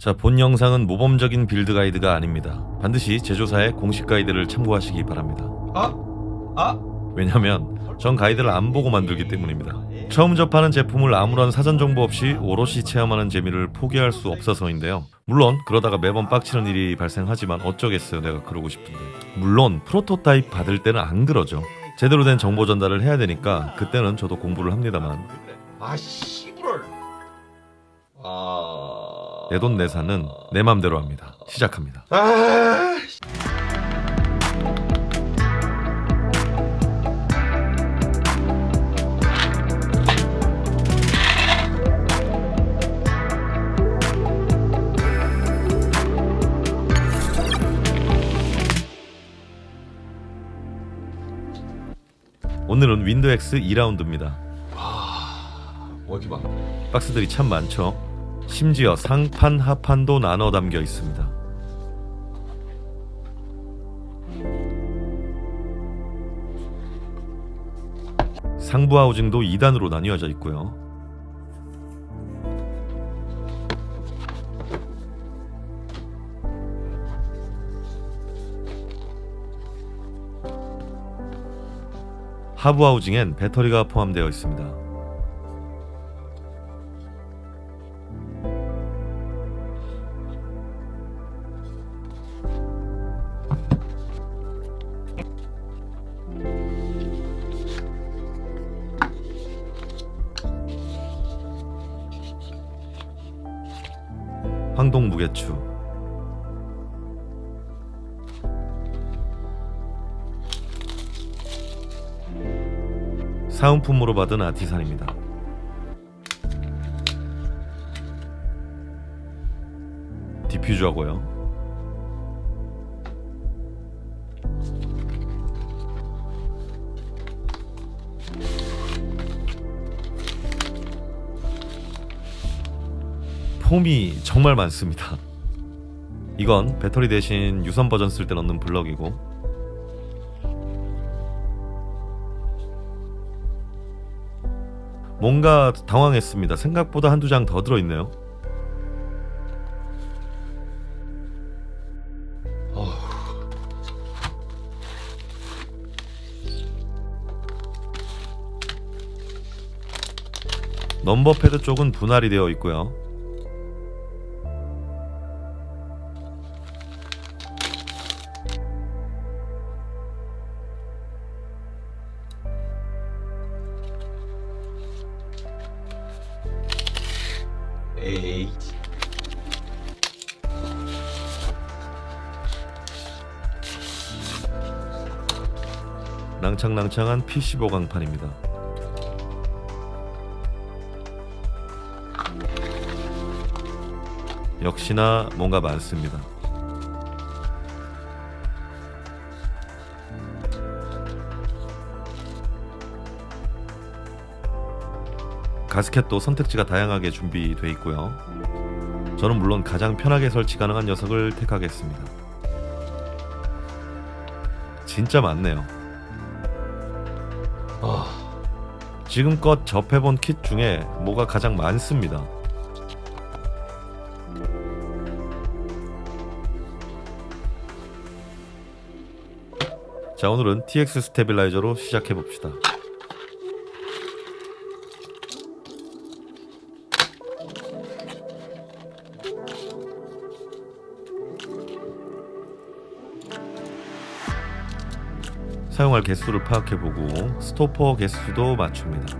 자, 본 영상은 모범적인 빌드 가이드가 아닙니다. 반드시 제조사의 공식 가이드를 참고하시기 바랍니다. 아? 아? 왜냐면 전 가이드를 안 보고 만들기 때문입니다. 처음 접하는 제품을 아무런 사전 정보 없이 오롯이 체험하는 재미를 포기할 수 없어서인데요. 물론 그러다가 매번 빡치는 일이 발생하지만 어쩌겠어요. 내가 그러고 싶은데. 물론 프로토타입 받을 때는 안 그러죠. 제대로 된 정보 전달을 해야 되니까 그때는 저도 공부를 합니다만 아 씨부럴. 아. 내돈 내산은 내 맘대로 합니다. 시작합니다. 아. 오늘은 윈도엑스 2라운드입니다. 뭐 이렇게? 박스들이 참 많죠. 심지어 상판 하판도 나눠 담겨 있습니다. 상부 하우징도 2단으로 나뉘어져 있고요. 하부 하우징엔 배터리가 포함되어 있습니다. 무게추 사은품으로 받은 아티산입니다. 디퓨저고요. 폼이 정말 많습니다. 이건 배터리 대신 유선 버전 쓸 때 넣는 블럭이고 뭔가 당황했습니다. 생각보다 한두 장 더 들어있네요. 넘버 패드 쪽은 분할이 되어 있고요. 낭창낭창한 P15 강판입니다. 역시나 뭔가 많습니다. 가스켓도 선택지가 다양하게 준비되어 있고요. 저는 물론 가장 편하게 설치 가능한 녀석을 택하겠습니다. 진짜 많네요. 아. 지금껏 접해본 킷 중에 뭐가 가장 많습니다. 자, 오늘은 TX 스테빌라이저로 시작해 봅시다. 사용할 개수를 파악해 보고 스토퍼 개수도 맞춥니다.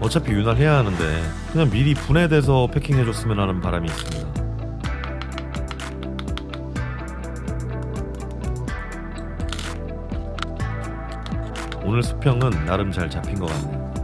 어차피 윤활해야 하는데 그냥 미리 분해돼서 패킹해줬으면 하는 바람이 있습니다. 오늘 수평은 나름 잘 잡힌 것 같네요.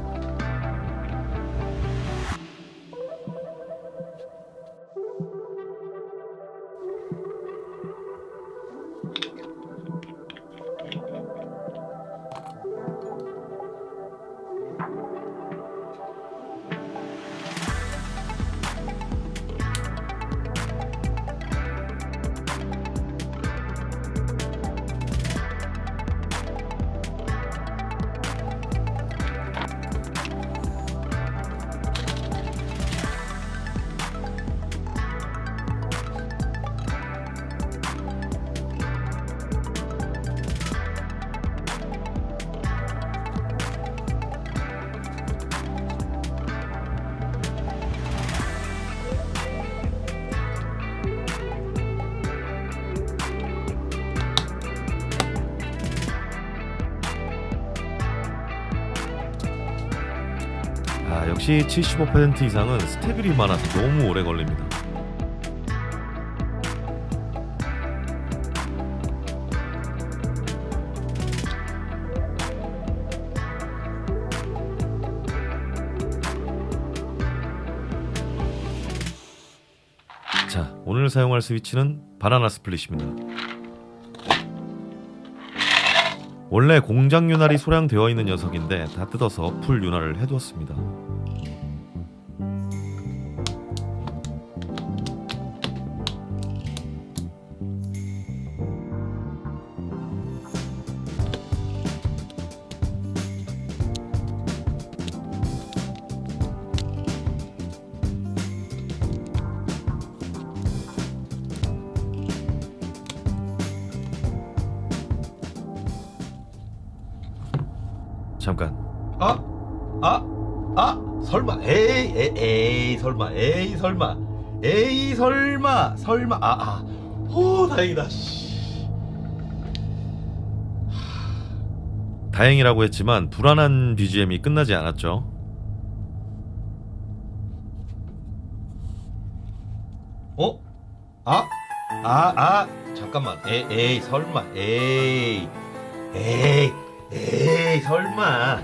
역시 75% 이상은 스테빌이 많아서 너무 오래 걸립니다. 자, 오늘 사용할 스위치는 바나나 스플릿입니다. 원래 공장 윤활이 소량되어 있는 녀석인데 다 뜯어서 풀 윤활을 해두었습니다. 잠깐. 아, 아, 아, 설마, 에이, 에이, 에이, 설마, 에이, 설마, 에이, 설마, 설마, 아, 아, 오, 다행이다. 씨. 다행이라고 했지만 불안한 BGM이 끝나지 않았죠. 어? 아, 아, 아, 잠깐만, 에이, 에이, 설마, 에이, 에이, 에이, 설마,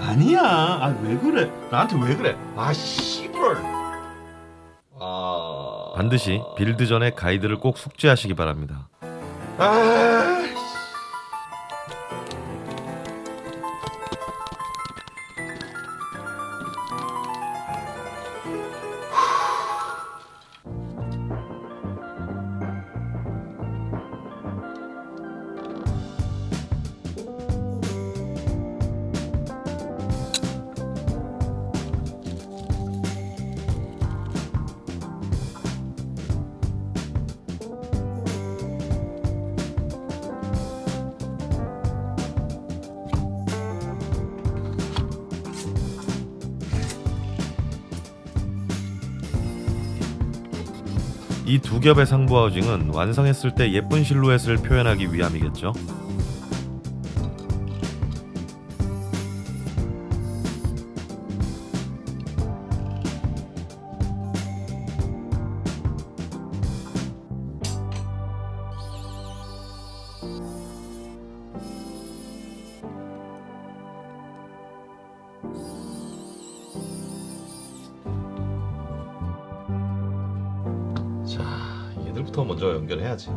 아니야, 아, 왜 그래? 나한테 왜 그래? 아, 씨발. 아, 반드시 빌드 전에 가이드를 꼭 숙지하시기 바랍니다. 아, 이 두 겹의 상부 하우징은 완성했을 때 예쁜 실루엣을 표현하기 위함이겠죠. 얘들부터 먼저 연결해야지.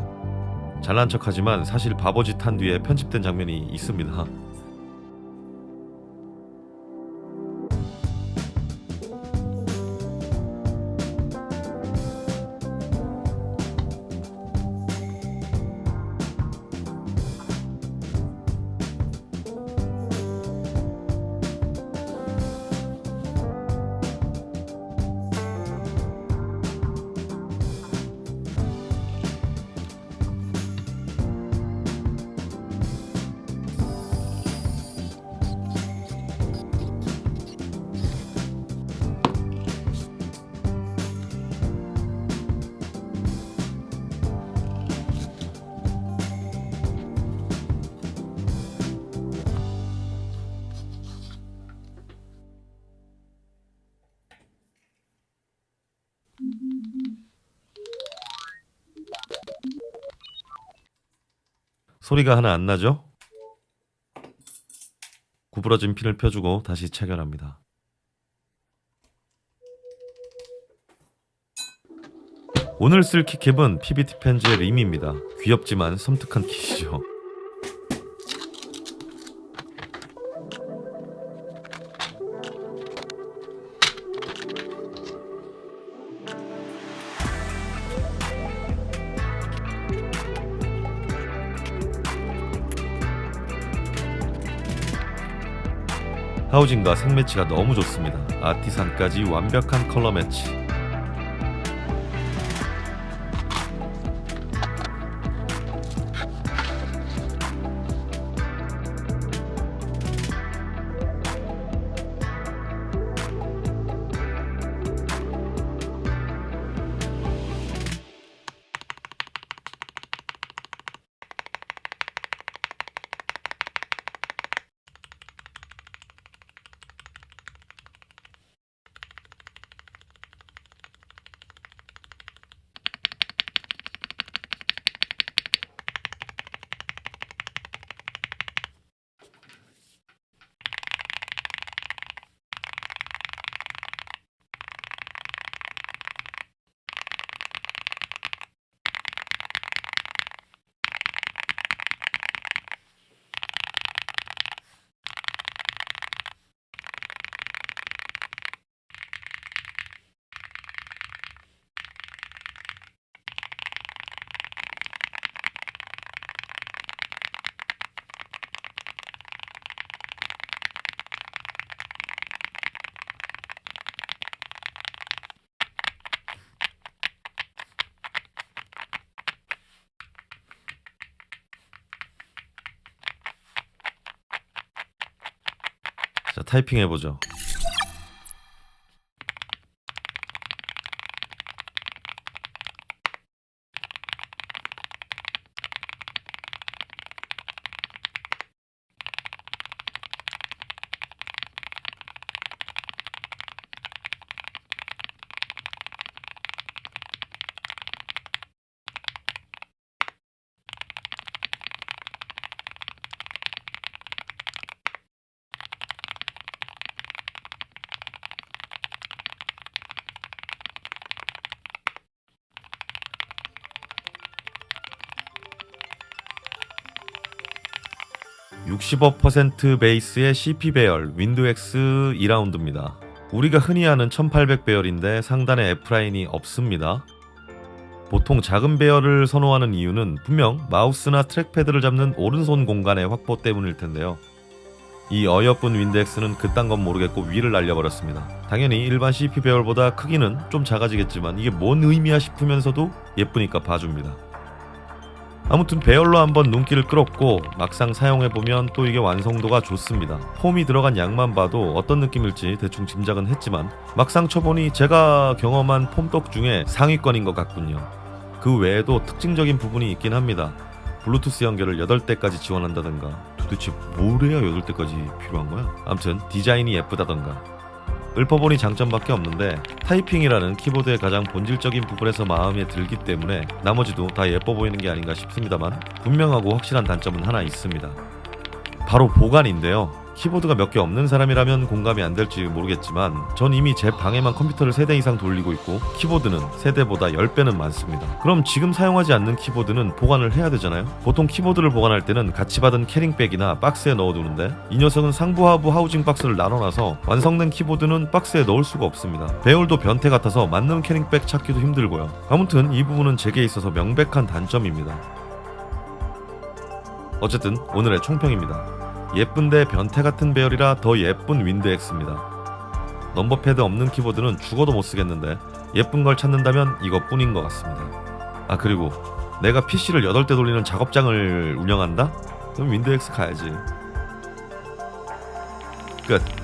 잘난 척하지만 사실 바보짓 한 뒤에 편집된 장면이 있습니다. 소리가 하나 안 나죠? 구부러진 핀을 펴주고 다시 체결합니다. 오늘 쓸 키캡은 PBT 펜즈의 림입니다. 귀엽지만 섬뜩한 kit이죠. 하우징과 색매치가 너무 좋습니다. 아티산까지 완벽한 컬러 매치. 자 타이핑 해보죠. (65% 베이스의 CP 배열 윈도엑스 2라운드입니다) 우리가 흔히 아는 1800 배열인데 상단에 F라인이 없습니다. 보통 작은 배열을 선호하는 이유는 분명 마우스나 트랙패드를 잡는 오른손 공간의 확보 때문일 텐데요. 이 어여쁜 윈덱스는 그딴 건 모르겠고 위를 날려버렸습니다. 당연히 일반 CP 배열보다 크기는 좀 작아지겠지만 이게 뭔 의미야 싶으면서도 예쁘니까 봐줍니다. 아무튼 배열로 한번 눈길을 끌었고 막상 사용해보면 또 이게 완성도가 좋습니다. 폼이 들어간 양만 봐도 어떤 느낌일지 대충 짐작은 했지만 막상 쳐보니 제가 경험한 폼떡 중에 상위권인 것 같군요. 그 외에도 특징적인 부분이 있긴 합니다. 블루투스 연결을 8대까지 지원한다던가 도대체 뭘 해야 8대까지 필요한 거야? 암튼 디자인이 예쁘다던가 읊어보니 장점밖에 없는데 타이핑이라는 키보드의 가장 본질적인 부분에서 마음에 들기 때문에 나머지도 다 예뻐 보이는 게 아닌가 싶습니다만 분명하고 확실한 단점은 하나 있습니다. 바로 보관인데요. 키보드가 몇 개 없는 사람이라면 공감이 안 될지 모르겠지만 전 이미 제 방에만 컴퓨터를 3대 이상 돌리고 있고 키보드는 세대보다 10배는 많습니다. 그럼 지금 사용하지 않는 키보드는 보관을 해야 되잖아요. 보통 키보드를 보관할 때는 같이 받은 캐링백이나 박스에 넣어두는데 이 녀석은 상부 하부 하우징 박스를 나눠놔서 완성된 키보드는 박스에 넣을 수가 없습니다. 배열도 변태 같아서 맞는 캐링백 찾기도 힘들고요. 아무튼 이 부분은 제게 있어서 명백한 단점입니다. 어쨌든 오늘의 총평입니다. 예쁜데 변태 같은 배열이라 더 예쁜 윈드엑스입니다. 넘버패드 없는 키보드는 죽어도 못 쓰겠는데 예쁜 걸 찾는다면 이것뿐인 것 같습니다. 아 그리고 내가 PC를 8대 돌리는 작업장을 운영한다? 그럼 윈드엑스 가야지. 끝.